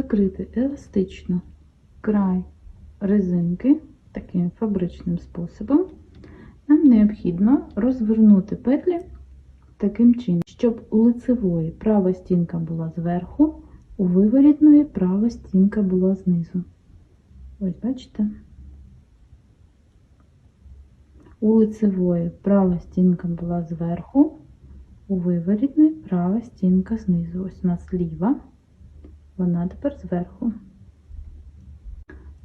Закрити еластично край резинки таким фабричним способом, нам необхідно розвернути петлі таким чином, щоб у лицевої права стінка була зверху, у виворітної права стінка була знизу. Ось бачите? У лицевої права стінка була зверху, у виворітної права стінка знизу. Ось у нас ліва, вона тепер зверху.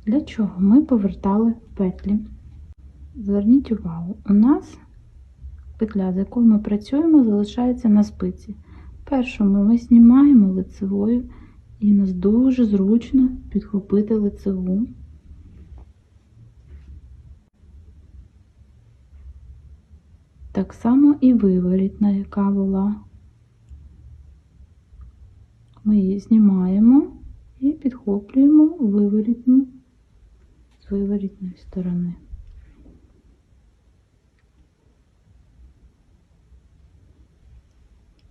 Для чого ми повертали петлі? Зверніть увагу, у нас петля, з якою ми працюємо, залишається на спиці. Першому ми знімаємо лицевою, і нас дуже зручно підхопити лицеву. Так само і виворітна, яка була. Ми її знімаємо і підхоплюємо виворітну з виворітної сторони.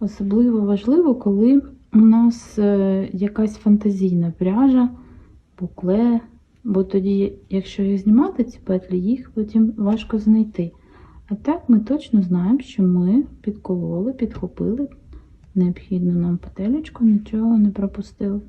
Особливо важливо, коли у нас е, якась фантазійна пряжа, букле, бо тоді, якщо їх знімати, ці петлі, їх потім важко знайти. А так ми точно знаємо, що ми підкололи, підхопили необхідну нам петелечку, нічого не пропустили.